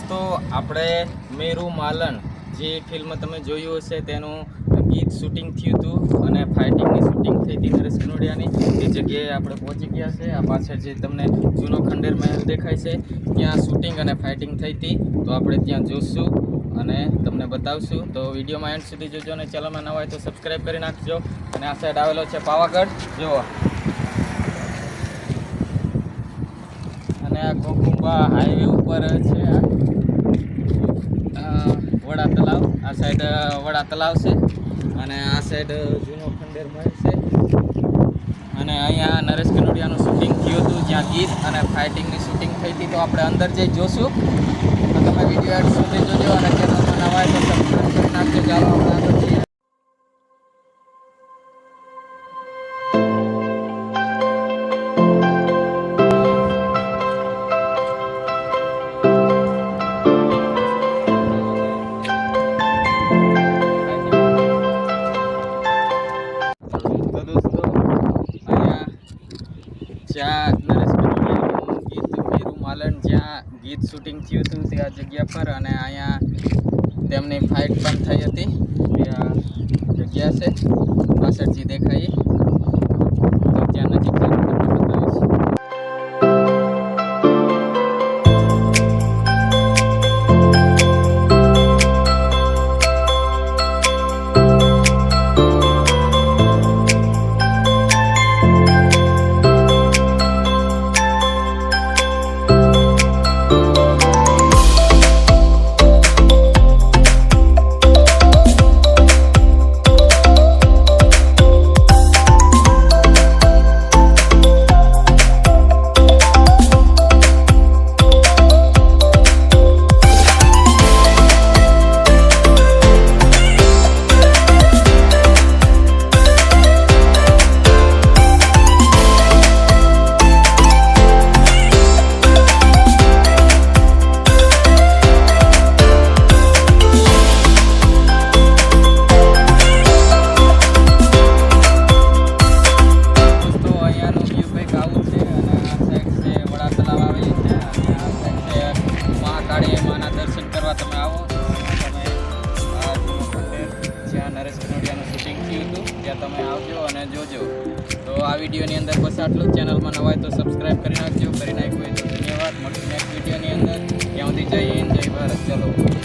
દોસ્તો, આપણે મેરુ માલન જે ફિલ્મ તમે જોયું હશે તેનું ગીત શૂટિંગ થયું હતું અને ફાઇટિંગની શૂટિંગ થઈ હતી નરેશ કનોડિયાની. એ જગ્યાએ આપણે પહોંચી ગયા છે. આ પાછળ જે તમને જૂનો ખંડેર મહેલ દેખાય છે, ત્યાં શૂટિંગ અને ફાઇટિંગ થઈ હતી. તો આપણે ત્યાં જોશું અને તમને બતાવશું. તો વિડીયોમાં એન્ડ સુધી જોજો અને ચેનલમાં નવા હોય તો સબસ્ક્રાઈબ કરી નાખજો. અને આ સાઈડ આવેલો છે પાવાગઢ. જુઓ અને આ કોકુંબા હાઈવે ઉપર છે. વડા તલાવ. આ સાઈડ વડા તલાવ છે. અને આ સાઈડ જૂનો ખંડેર મહેલ છે. અને અહીંયા નરેશ કનોડિયાનું શૂટિંગ થયું હતું જ્યાં ગીત અને ફાઇટિંગની શૂટિંગ થઈ હતી. તો આપણે અંદર જઈ જોશું. તો તમે વીડિયો સુધી જોજો અને ચેનલમાં નવા હોય તો સબસ્ક્રાઈબ જ્યાં નરેશ ગીત મેરુ માલન જ્યાં ગીત શૂટિંગ થયું હતું તે આ જગ્યા પર અને અહીંયા તેમની ફાઇટ પણ થઈ હતી. જગ્યા છે. પાછળથી દેખાય કરવા તમે આવો. તમે જ્યાં નરેશ કનોડિયાનું શૂટિંગ થયું હતું, ત્યાં તમે આવજો અને જોજો. તો આ વિડીયોની અંદર બસ આટલું ચેનલમાં નવા તો સબસ્ક્રાઈબ કરી નાખજો. કરી નાખ્યું હોય ધન્યવાદ. મળશું નેક્સ્ટ વિડીયોની અંદર. ત્યાં સુધી જય હિન્દ, જય ભારત. ચલો.